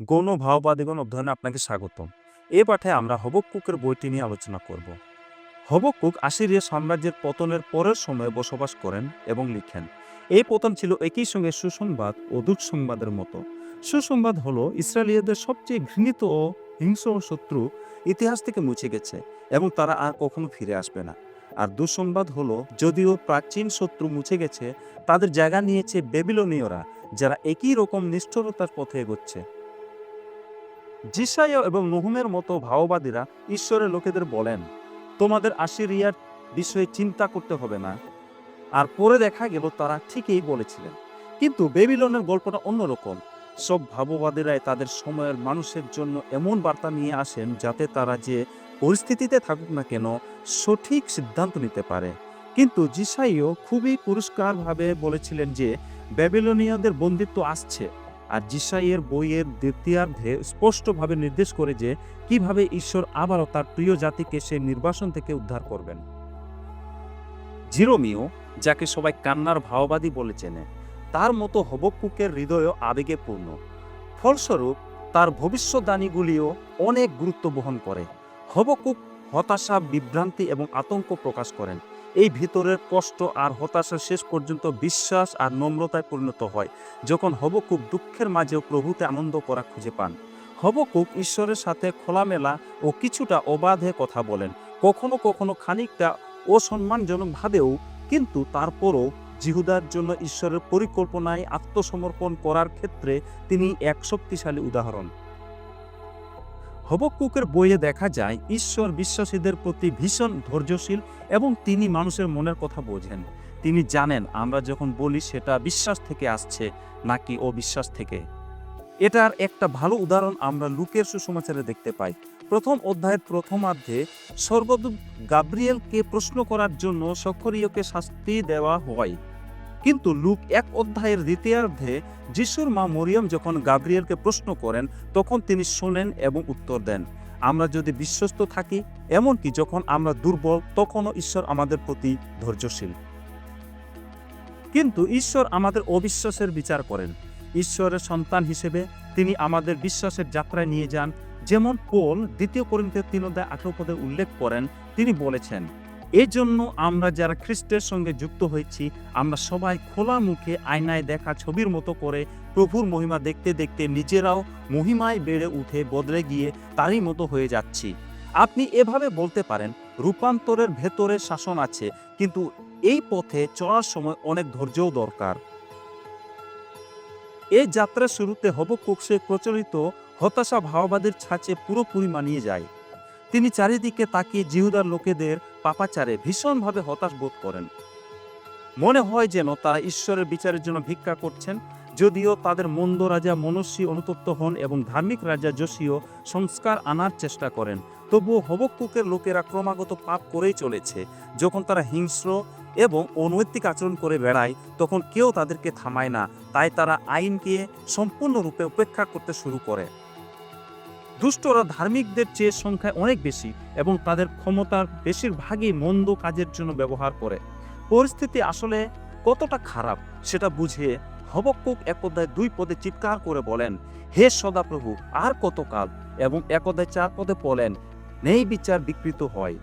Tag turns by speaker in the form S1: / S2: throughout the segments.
S1: গৌণ ভাওবাদীগণ অধ্যয়নে আপনাকে স্বাগতম। এ পাঠে আমরা হবক্কুকের বইটি নিয়ে আলোচনা করব। হবক্কুক আশিরিয়া সাম্রাজ্যের পতনের পরের সময়ে বসবাস করেন এবং লিখেন। এই পতন ছিল একই সঙ্গে সুসংবাদ ও দুঃসংবাদের মতো। সুসংবাদ হলো ইসরায়েলিয়াদের সবচেয়ে ঘৃণিত ও হিংস্র শত্রু ইতিহাস থেকে মুছে গেছে এবং তারা আর কখনো ফিরে আসবে না। আর দুঃসংবাদ হলো, যদিও প্রাচীন শত্রু মুছে গেছে, তাদের জায়গা নিয়েছে বেবিলনীয়রা, যারা একই রকম নিষ্ঠুরতার পথে এগোচ্ছে। জিসাইয়া এবং নহুমের মতো ভাওবাদীরা ঈশ্বরের লোকেদের বলেন, তোমাদের আশিরিয়ার বিষয়ে চিন্তা করতে হবে না। আর পরে দেখা গেল তারা ঠিকই বলেছিলেন। কিন্তু বেবিলনের গল্পটা অন্যরকম। সব ভাববাদীরাই তাদের সময়ের মানুষের জন্য এমন বার্তা নিয়ে আসেন যাতে তারা যে পরিস্থিতিতে থাকুক না কেন, সঠিক সিদ্ধান্ত নিতে পারে। কিন্তু জিসাইও খুবই পুরস্কারভাবে বলেছিলেন যে ব্যাবিলনীয়দের বন্দিত্ব আসছে। আর জিসাইয়ের বইয়ের দ্বিতীয়ার্ধে স্পষ্টভাবে নির্দেশ করে যে কীভাবে ঈশ্বর আবারও তার প্রিয় জাতিকে সেই নির্বাসন থেকে উদ্ধার করবেন। জিরোমিও, যাকে সবাই কান্নার ভাওবাদী বলে চেনে, তার মতো হবকুকের হৃদয়ও আবেগে পূর্ণ। ফলস্বরূপ, তার ভবিষ্যদ্বাণীগুলিও অনেক গুরুত্ব বহন করে। হবকুক হতাশা, বিভ্রান্তি এবং আতঙ্ক প্রকাশ করেন। এই ভিতরের কষ্ট আর হতাশা শেষ পর্যন্ত বিশ্বাস আর নম্রতায় পরিণত হয়। যখন হবকুক দুঃখের মাঝেও প্রভুতে আনন্দ করা খুঁজে পান। হবকুক ঈশ্বরের সাথে খোলামেলা ও কিছুটা অবাধে কথা বলেন। কখনো কখনো খানিকটা অসম্মানজনকভাবেও কিন্তু তারপরও জিহুদার জন্য ঈশ্বরের পরিকল্পনায় আত্মসমর্পণ করার ক্ষেত্রে তিনি এক শক্তিশালী উদাহরণ। হবকুকের বইয়ে দেখা যায়, ঈশ্বর বিশ্বাসীদের প্রতি ভীষণ ধৈর্যশীল এবং তিনি মানুষের মনের কথা বোঝেন। তিনি জানেন, আমরা যখন বলি সেটা বিশ্বাস থেকে আসছে, নাকি অবিশ্বাস থেকে। এটার একটা ভালো উদাহরণ আমরা লুকের সুসমাচারে দেখতে পাই। প্রথম অধ্যায়ের প্রথমার্ধে স্বর্গদূত গাব্রিয়েলকে প্রশ্ন করার জন্য সখরীয়কে শাস্তি দেওয়া হয়। কিন্তু লুক এক অধ্যায়ের দ্বিতীয়ার্ধে যিশুর মা মরিয়ম যখন গাব্রিয়েলকে প্রশ্ন করেন, তখন তিনি শোনেন এবং উত্তর দেন, আমরা যদি বিশ্বস্ত থাকি, এমনকি যখন আমরা দুর্বল, তখনও ঈশ্বর আমাদের প্রতি ধৈর্যশীল। কিন্তু ঈশ্বর আমাদের অবিশ্বাসের বিচার করেন। ঈশ্বরের সন্তান হিসেবে তিনি আমাদের বিশ্বাসের যাত্রায় নিয়ে যান। যেমন পোল দ্বিতীয় করিন্থের তিন অধ্যায় আঠারো পদে উল্লেখ করেন, তিনি বলেছেন এই জন্য আমরা যারা খ্রিস্টের সঙ্গে যুক্ত হয়েছি, আমরা সবাই খোলা মুখে আয়নায় দেখা ছবির মতো করে প্রভুর মহিমা দেখতে দেখতে নিজেরাও মহিমায় বেড়ে উঠে বদলে গিয়ে তারই মতো হয়ে যাচ্ছি। আপনি এভাবে বলতে পারেন, রূপান্তরের ভেতরে শাসন আছে, কিন্তু এই পথে চলার সময় অনেক ধৈর্যও দরকার। এই যাত্রার শুরুতে হবকুকসে প্রচলিত হতাশা ভাওবাদের ছাঁচে পুরোপুরি মানিয়ে যায়। তিনি চারিদিকে তাকিয়ে জিহুদার লোকেদের পাপাচারে ভীষণভাবে হতাশ বোধ করেন। মনে হয় যেন তারা ঈশ্বরের বিচারের জন্য ভিক্ষা করছেন, যদিও তাদের মন্দ রাজা মনস্বী অনুতপ্ত হন এবং ধার্মিক রাজা যশীয় সংস্কার আনার চেষ্টা করেন। তবুও হবকুকের লোকেরা ক্রমাগত পাপ করেই চলেছে। যখন তারা হিংস্র এবং অনৈতিক আচরণ করে বেড়ায়, তখন কেউ তাদেরকে থামায় না। তাই তারা আইনকে সম্পূর্ণরূপে উপেক্ষা করতে শুরু করে। দুষ্টরা ধার্মিকদের চেয়ে সংখ্যায় অনেক বেশি এবং তাদের ক্ষমতার বেশিরভাগই মন্দ কাজের জন্য ব্যবহার করে। পরিস্থিতি আসলে কতটা খারাপ সেটা বুঝে হবকুক একদায় দুই পদে চিৎকার করে বলেন, হে সদাপ্রভু, আর কত কাল? এবং একদায় চার পদে বলেন নেই বিচার বিকৃত হয়।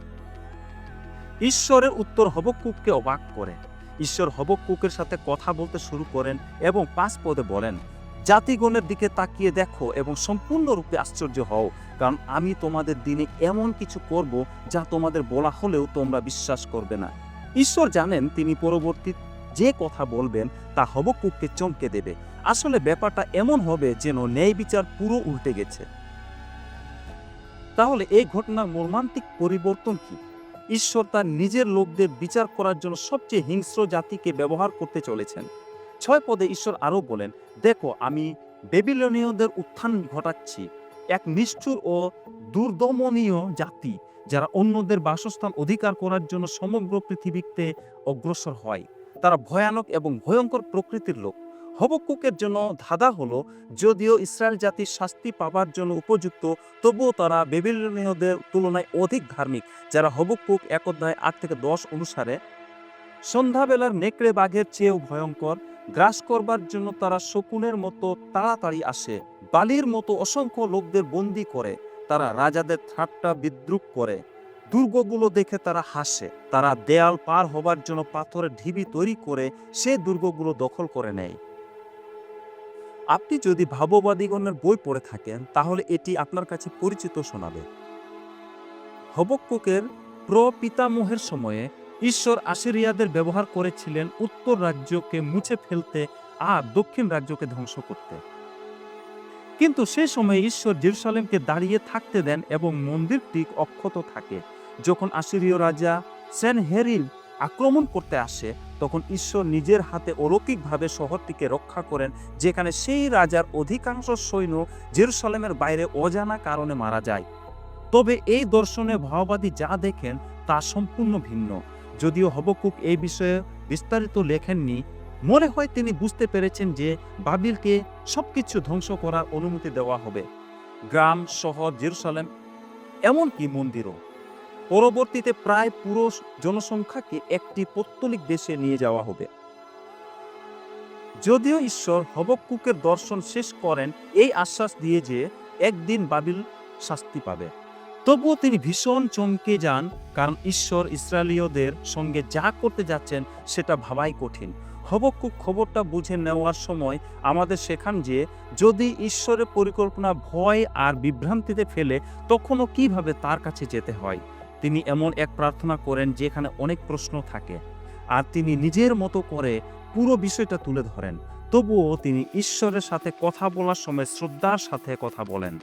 S1: ঈশ্বরের উত্তর হবকুককে অবাক করে। ঈশ্বর হবকুকের সাথে কথা বলতে শুরু করেন এবং পাঁচ পদে বলেন জাতিগণের দিকে তাকিয়ে দেখো এবং সম্পূর্ণরূপে আশ্চর্য হও, কারণ আমি তোমাদের দিনে এমন কিছু করব যা তোমাদের বলা হলেও তোমরা বিশ্বাস করবে না। ঈশ্বর জানেন তিনি পরবর্তী যে কথা বলবেন তা হবকুককে চমকে দেবে। আসলে ব্যাপারটা এমন হবে যেন ন্যায় বিচার পুরো উল্টে গেছে। তাহলে এই ঘটনার মর্মান্তিক পরিবর্তন কি? ঈশ্বর তার নিজের লোকদের বিচার করার জন্য সবচেয়ে হিংস্র জাতিকে ব্যবহার করতে চলেছেন। ছয় পদে ঈশ্বর আরও বলেন, দেখো, আমি বেবিলনীয়দের উত্থান ঘটাচ্ছি। এক নিষ্ঠুর ও দুর্দমনীয় জাতি, যারা অন্যদের বাসস্থান অধিকার করার জন্য সমগ্র পৃথিবীতে অগ্রসর হয়। তারা ভয়ানক এবং ভয়ঙ্কর প্রকৃতির লোক। হবকুকের জন্য ধাঁধা হলো, যদিও ইসরায়েল জাতির শাস্তি পাবার জন্য উপযুক্ত, তবুও তারা বেবিলনীয়দের তুলনায় অধিক ধার্মিক, যারা হবকুক এক অধ্যায় আট থেকে দশ অনুসারে, সন্ধ্যাবেলার নেকড়ে বাঘের চেয়েও ভয়ঙ্কর গ্রাস করবার জন্য তারা শকুনের মতো তাড়াতাড়ি আসে। বালির মতো অসংখ্য লোকদের বন্দি করে। তারা রাজাদের ঠাট্টা বিদ্রুপ করে। দুর্গগুলো দেখে তারা হাসে। তারা দেয়াল পার হবার জন্য পাথরের ঢিবি তৈরি করে সে দুর্গগুলো দখল করে নেয়। আপনি যদি ভাববাদীগণের বই পড়ে থাকেন, তাহলে এটি আপনার কাছে পরিচিত শোনাবে। হবক্কুকের প্রপিতামহের সময়ে ঈশ্বর আশিরিয়াদের ব্যবহার করেছিলেন উত্তর রাজ্যকে মুছে ফেলতে আর দক্ষিণ রাজ্যকে ধ্বংস করতে। কিন্তু সে সময় ঈশ্বর জেরুসালেমকে দাঁড়িয়ে থাকতে দেন এবং মন্দিরটি অক্ষত থাকে। যখন আশিরীয় রাজা সেনহেরিল আক্রমণ করতে আসে, তখন ঈশ্বর নিজের হাতে অলৌকিকভাবে শহরটিকে রক্ষা করেন, যেখানে সেই রাজার অধিকাংশ সৈন্য জেরুসালেমের বাইরে অজানা কারণে মারা যায়। তবে এই দর্শনে ভাওবাদী যা দেখেন তা সম্পূর্ণ ভিন্ন। যদিও হবকুক এই বিষয়ে বিস্তারিত লেখেননি, মনে হয় তিনি বুঝতে পেরেছেন যে বাবিলকে সবকিছু ধ্বংস করার অনুমতি দেওয়া হবে। গ্রাম, শহর, জেরুসালেম, এমনকি মন্দিরও। পরবর্তীতে প্রায় পুরো জনসংখ্যাকে একটি পৌত্তলিক দেশে নিয়ে যাওয়া হবে। যদিও ঈশ্বর হবকুকের দর্শন শেষ করেন, এই আশ্বাস দিয়ে যে একদিন বাবিল শাস্তি পাবে। তবুও তিনি ভীষণ চমকে যান, কারণ ঈশ্বর ইসরায়েলীয়দের সঙ্গে যা করতে যাচ্ছেন সেটা ভাবাই কঠিন। হবকুক খবরটা বুঝে নেওয়ার সময় আমাদের শেখান যে, যদি ঈশ্বরের পরিকল্পনা ভয় আর বিভ্রান্তিতে ফেলে, তখনও কীভাবে তার কাছে যেতে হয়? তিনি এমন এক প্রার্থনা করেন যেখানে অনেক প্রশ্ন থাকে, আর তিনি নিজের মতো করে পুরো বিষয়টা তুলে ধরেন। তবুও তিনি ঈশ্বরের সাথে কথা বলার সময় শ্রদ্ধার সাথে কথা বলেন।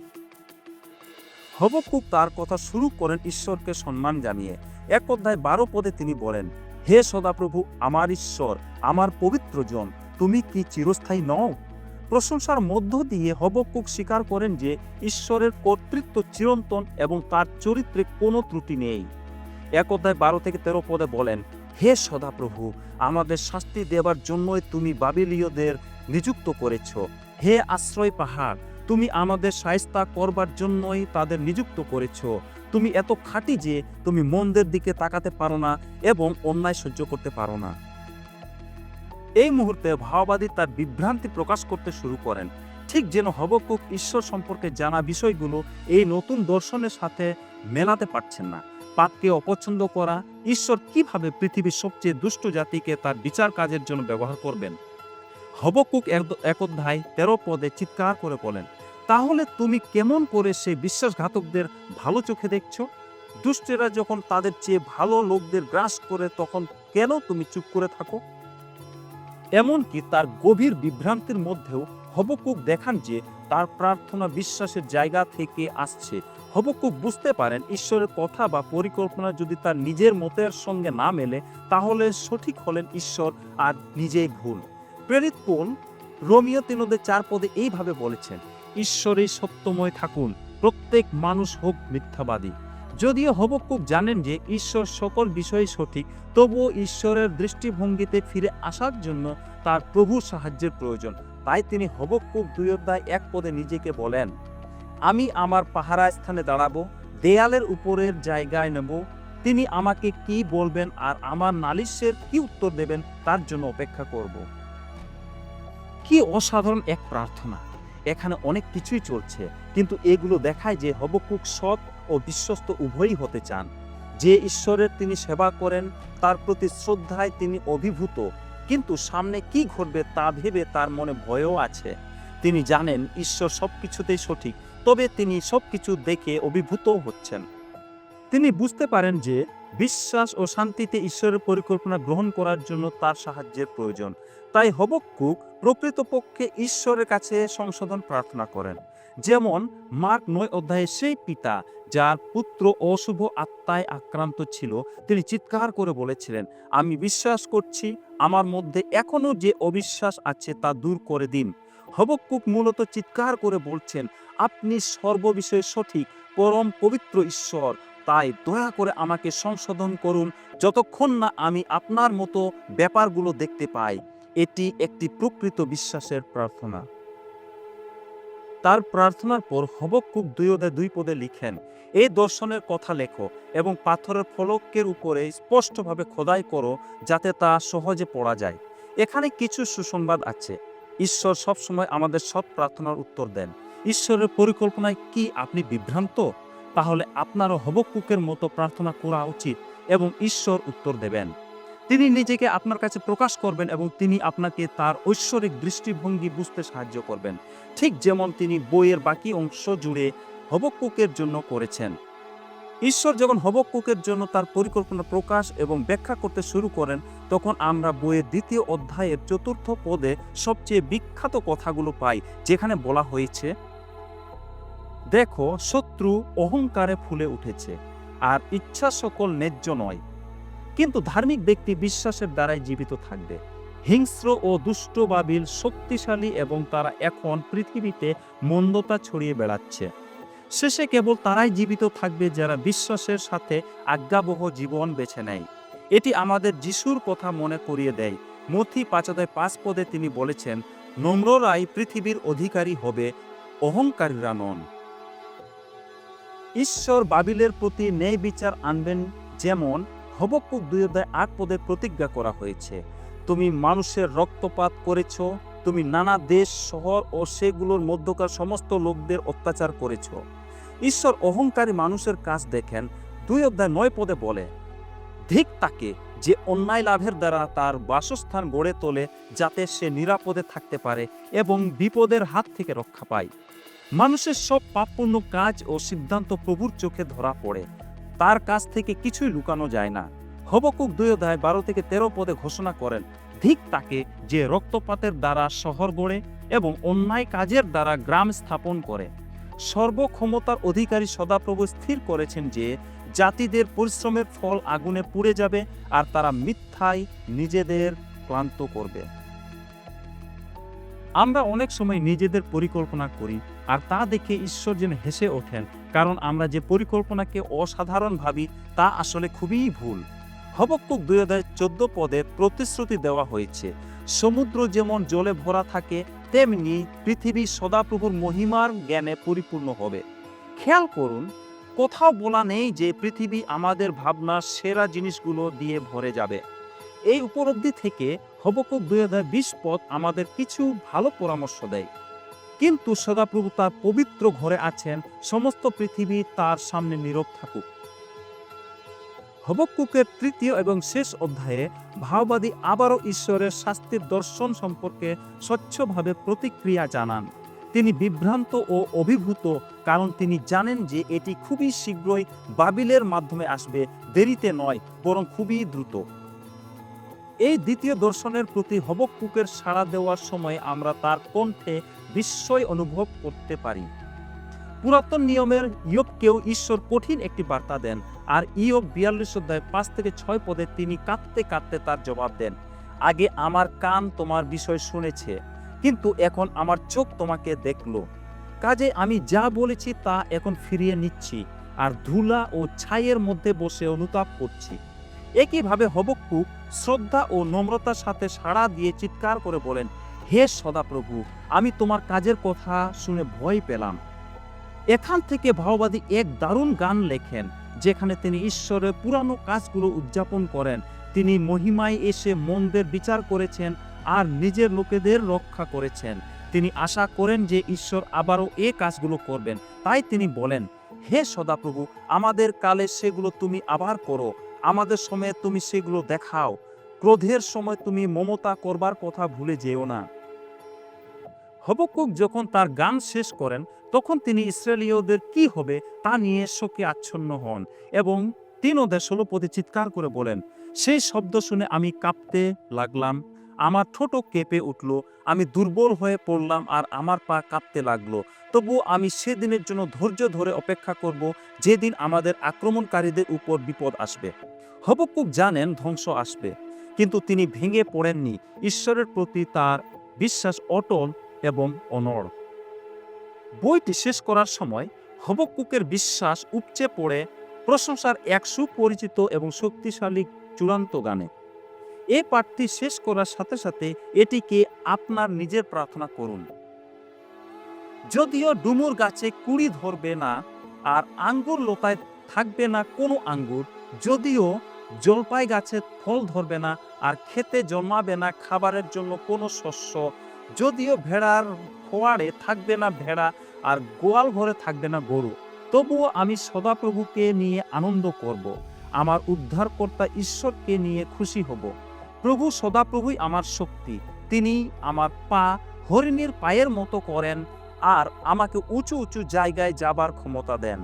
S1: হবকুক তার কথা শুরু করেন ঈশ্বরকে সম্মান জানিয়ে। এক অধ্যায় বারো পদে তিনি বলেন, হে সদাপ্রভু, আমার ঈশ্বর, আমার পবিত্র জন, তুমি কি চিরস্থায়ী নও? প্রশংসার মধ্য দিয়ে হবকুক স্বীকার করেন যে, ঈশ্বরের কর্তৃত্ব চিরন্তন এবং তার চরিত্রে কোনো ত্রুটি নেই। এক অধ্যায় বারো থেকে তেরো পদে বলেন, হে সদাপ্রভু, আমাদের শাস্তি দেবার জন্যই তুমি বাবিলীয়দের নিযুক্ত করেছ। হে আশ্রয় পাহাড় তুমি আমাদের সায়স্তা করবার জন্যই তাদের নিযুক্ত করেছ। তুমি এত খাঁটি যে তুমি মন্দের দিকে তাকাতে পারো না এবং অন্যায় সহ্য করতে পারো না। এই মুহূর্তে ভাওবাদী তার বিভ্রান্তি প্রকাশ করতে শুরু করেন। ঠিক যেন হবকুক ঈশ্বর সম্পর্কে জানা বিষয়গুলো এই নতুন দর্শনের সাথে মেলাতে পারছেন না। পাপকে অপছন্দ করা, ঈশ্বর কীভাবে পৃথিবীর সবচেয়ে দুষ্ট জাতিকে তার বিচার কাজের জন্য ব্যবহার করবেন? হবকুক এক- এক অধ্যায় তেরো পদে চিৎকার করে বলেন তাহলে তুমি কেমন করে সেই বিশ্বাসঘাতকদের ভালো চোখে দেখছ? দুষ্টেরা যখন তাদের চেয়ে ভালো লোকদের গ্রাস করে, তখন কেন তুমি চুপ করে থাকো? এমনকি তার গভীর বিভ্রান্তির মধ্যেও হবকুক দেখান যে তার প্রার্থনা বিশ্বাসের জায়গা থেকে আসছে। হবকুক বুঝতে পারেন ঈশ্বরের কথা বা পরিকল্পনা যদি তার নিজের মতের সঙ্গে না মেলে, তাহলে সঠিক হলেন ঈশ্বর আর নিজেই ভুল। প্রেরিত পোল রোমিও তিনদের চার পদে এইভাবে বলেছেন ঈশ্বরই সত্যময় থাকুন। প্রত্যেক মানুষ হোক মিথ্যাবাদী। যদিও হবকুক জানেন যে ঈশ্বর সকল বিষয়ে সঠিক, তবুও ঈশ্বরের দৃষ্টিভঙ্গিতে ফিরে আসার জন্য তার প্রভুর সাহায্যের প্রয়োজন। তাই তিনি হবকুক দুই অধ্যায় এক পদে নিজেকে বলেন, আমি আমার পাহারা স্থানে দাঁড়াবো, দেয়ালের উপরের জায়গায় নেব। তিনি আমাকে কি বলবেন আর আমার নালিশের কি উত্তর দেবেন তার জন্য অপেক্ষা করব। কি অসাধারণ এক প্রার্থনা! এখানে অনেক কিছুই চলছে, কিন্তু এগুলো দেখায় যে হবকুক সৎ ও বিশ্বস্ত উভয়ই হতে চান। যে ঈশ্বরের তিনি সেবা করেন, তার প্রতি শ্রদ্ধায় তিনি অভিভূত, কিন্তু সামনে কি ঘটবে তা ভেবে তার মনে ভয়ও আছে। তিনি জানেন ঈশ্বর সব কিছুতেই সঠিক, তবে তিনি সব কিছু দেখে অভিভূত হচ্ছেন। তিনি বুঝতে পারেন যে বিশ্বাস ও শান্তিতে ঈশ্বরের পরিকল্পনা গ্রহণ করার জন্য তার সাহায্যের প্রয়োজন। তাই হবক্কুক প্রকৃতপক্ষে ঈশ্বরের কাছে সংশোধন প্রার্থনা করেন। যেমন মার্ক নয় অধ্যায়ে সেই পিতা, যার পুত্র অশুভ আত্মায় আক্রান্ত ছিল, তিনি চিৎকার করে বলেছিলেন, আমি বিশ্বাস করছি, আমার মধ্যে এখনও যে অবিশ্বাস আছে তা দূর করে দিন। হবক্কুক মূলত চিৎকার করে বলছেন, আপনি সর্ববিষয়ে সঠিক, পরম পবিত্র ঈশ্বর তাই দয়া করে আমাকে সংশোধন করুন যতক্ষণ না আমি আপনার মতো ব্যাপারগুলো দেখতে পাই। এটি একটি প্রকৃত বিশ্বাসের প্রার্থনা। তার প্রার্থনার পর হবক্কুক দুই অধ্যায় দুই পদে লিখেন এই দর্শনের কথা লেখো এবং পাথরের ফলকের উপরে স্পষ্টভাবে খোদাই করো যাতে তা সহজে পড়া যায়। এখানে কিছু সুসংবাদ আছে। ঈশ্বর সবসময় আমাদের সব প্রার্থনার উত্তর দেন। ঈশ্বরের পরিকল্পনায় কি আপনি বিভ্রান্ত? তাহলে আপনারও হবকুকের মতো প্রার্থনা করা উচিত এবং ঈশ্বর উত্তর দেবেন। তিনি নিজেকে আপনার কাছে প্রকাশ করবেন এবং তিনি আপনাকে তার ঐশ্বরিক দৃষ্টিভঙ্গি বুঝতে সাহায্য করবেন। ঠিক যেমন তিনি বইয়ের বাকি অংশ জুড়ে হবকুকের জন্য করেছেন। ঈশ্বর যখন হবকুকের জন্য তার পরিকল্পনা প্রকাশ এবং ব্যাখ্যা করতে শুরু করেন, তখন আমরা বইয়ের দ্বিতীয় অধ্যায়ের চতুর্থ পদে সবচেয়ে বিখ্যাত কথাগুলো পাই, যেখানে বলা হয়েছে দেখো, শত্রু অহংকারে ফুলে উঠেছে, আর ইচ্ছা সকল ন্যায্য নয়। কিন্তু ধার্মিক ব্যক্তি বিশ্বাসের দ্বারাই জীবিত থাকবে। হিংস্র ও দুষ্ট বাবিল শক্তিশালী এবং তারা এখন পৃথিবীতে মন্দতা ছড়িয়ে বেড়াচ্ছে। শেষে কেবল তারাই জীবিত থাকবে যারা বিশ্বাসের সাথে আজ্ঞাবহ জীবন বেছে নেয়। এটি আমাদের যিশুর কথা মনে করিয়ে দেয়। মথি পাঁচাদয় পাঁচ পদে তিনি বলেছেন, নম্ররাই পৃথিবীর অধিকারী হবে, অহংকারীরা নন। ঈশ্বর বাবিলের প্রতি ন্যায় বিচার আনবেন যেমন হবকুক দুই অধ্যায় আট পদে প্রতিজ্ঞা করা হয়েছে। তুমি মানুষের রক্তপাত করেছ, তুমি নানা দেশ, শহর ও সেগুলোর মধ্যকার সমস্ত লোকদের অত্যাচার করেছ। ঈশ্বর অহংকারী মানুষের কাজ দেখেন, দুই অধ্যায় নয় পদে বলে, ধিক তাকে যে অন্যায় লাভের দ্বারা তার বাসস্থান গড়ে তোলে, যাতে সে নিরাপদে থাকতে পারে এবং বিপদের হাত থেকে রক্ষা পায়। মানুষের সব পাপপূর্ণ কাজ ও সিদ্ধান্ত প্রভুর চোখে ধরা পড়ে। তার কাছ থেকে কিছুই লুকানো যায় না। হবকুক দুই অধ্যায় বারো থেকে তেরো পদে ঘোষণা করেন, ঠিক তাকে যে রক্তপাতের দ্বারা শহর গড়ে এবং অন্যায় কাজের দ্বারা গ্রাম স্থাপন করে। সর্বক্ষমতার অধিকারী সদাপ্রভু স্থির করেছেন যে, জাতিদের পরিশ্রমের ফল আগুনে পুড়ে যাবে আর তারা মিথ্যায় নিজেদের ক্লান্ত করবে। আমরা অনেক সময় নিজেদের পরিকল্পনা করি আর তা দেখে ঈশ্বর যেন হেসে ওঠেন, কারণ আমরা যে পরিকল্পনাকে অসাধারণ ভাবি তা আসলে খুবই ভুল। হবক্কুক দুই হাজার চোদ্দ পদে প্রতিশ্রুতি দেওয়া হয়েছে, সমুদ্র যেমন জলে ভরা থাকে, তেমনি পৃথিবী সদাপ্রভুর মহিমার জ্ঞানে পরিপূর্ণ হবে। খেয়াল করুন, কোথাও বলা নেই যে পৃথিবী আমাদের ভাবনার সেরা জিনিসগুলো দিয়ে ভরে যাবে। এই উপলব্ধি থেকে হবকুক দুই হাজার বিশ পদ আমাদের কিছু ভালো পরামর্শ দেয়। কিন্তু সদাপ্রভু তার পবিত্র ঘরে আছেন, সমস্ত পৃথিবী তার সামনে নীরব থাকুক। হবকুকের তৃতীয় এবং শেষ অধ্যায়ে ভাওবাদী আবারও ঈশ্বরের শাস্তির দর্শন সম্পর্কে স্বচ্ছভাবে প্রতিক্রিয়া জানান। তিনি বিভ্রান্ত ও অভিভূত, কারণ তিনি জানেন যে এটি খুবই শীঘ্রই বাবিলের মাধ্যমে আসবে, দেরিতে নয়, বরং খুবই দ্রুত। এই দ্বিতীয় দর্শনের প্রতি হবকুকের সাড়া দেওয়ার সময় আমরা তার কণ্ঠে বিস্ময় অনুভব করতে পারি। পুরাতন নিয়মের ইয়বকেও ঈশ্বর কঠিন একটি বার্তা দেন, আর ইয়ব বিয়াল্লিশ অধ্যায় পাঁচ থেকে ছয় পদে তিনি কাঁদতে কাঁদতে তার জবাব দেন, আগে আমার কান তোমার বিষয় শুনেছে, কিন্তু এখন আমার চোখ তোমাকে দেখল। কাজে আমি যা বলেছি তা এখন ফিরিয়ে নিচ্ছি, আর ধুলা ও ছাইয়ের মধ্যে বসে অনুতাপ করছি। একইভাবে হবক্কুক শ্রদ্ধা ও নম্রতার সাথে সাড়া দিয়ে চিৎকার করে বলেন, হে সদাপ্রভু, আমি তোমার কাজের কথা শুনে ভয় পেলাম। এখান থেকে ভাওবাদী এক দারুণ গান লেখেন, যেখানে তিনি ঈশ্বরের পুরানো কাজগুলো উদযাপন করেন। তিনি মহিমায় এসে মন্দের বিচার করেছেন আর নিজের লোকেদের রক্ষা করেছেন। তিনি আশা করেন যে ঈশ্বর আবারও এ কাজগুলো করবেন। তাই তিনি বলেন, হে সদাপ্রভু, আমাদের কালে সেগুলো তুমি আবার করো। আমাদের সময়ে তুমি সেগুলো দেখাও। ক্রোধের সময় তুমি মমতা করবার কথা ভুলে যেও না। হবকুক যখন তার গান শেষ করেন, তখন তিনি ইসরায়েলীয়দের কি হবে তা নিয়ে শোকে আচ্ছন্ন হন এবং তিন ওদের ষোলো পদে চিৎকার করে বলেন, সেই শব্দ শুনে আমি কাঁপতে লাগলাম। আমার ঠোঁট কেঁপে উঠল, আমি দুর্বল হয়ে পড়লাম আর আমার পা কাঁপতে লাগল। তবু আমি সেদিনের জন্য ধৈর্য ধরে অপেক্ষা করব যেদিন আমাদের আক্রমণকারীদের উপর বিপদ আসবে। হবকুক জানেন ধ্বংস আসবে, কিন্তু তিনি ভেঙে পড়েননি। ঈশ্বরের প্রতি তার বিশ্বাস অটল এবং অনড়। বইটি শেষ করার সময় হবকুকের বিশ্বাস উপচে পড়ে প্রশংসার এক সুপরিচিত এবং শক্তিশালী চূড়ান্ত গানে। এই পাঠটি শেষ করার সাথে সাথে এটিকে আপনার নিজের প্রার্থনা করুন যদিও ডুমুর গাছে কুড়ি ধরবে না, আর আঙ্গুর লোকায় থাকবে না কোনো আঙ্গুর, যদিও জলপাই গাছে ফল ধরবে না আর খেতে জন্মাবে না খাবারের জন্য কোনো শস্য, যদিও ভেড়ার খোয়াড়ে থাকবে না ভেড়া আর গোয়াল ঘরে থাকবে না গরু, তবুও আমি সদাপ্রভুকে নিয়ে আনন্দ করব। আমার উদ্ধারকর্তা ঈশ্বরকে নিয়ে খুশি হব প্রভু সদাপ্রভুই আমার শক্তি। তিনি আমার পা হরিণের পায়ের মতো করেন আর আমাকে উঁচু উঁচু জায়গায় যাবার ক্ষমতা দেন।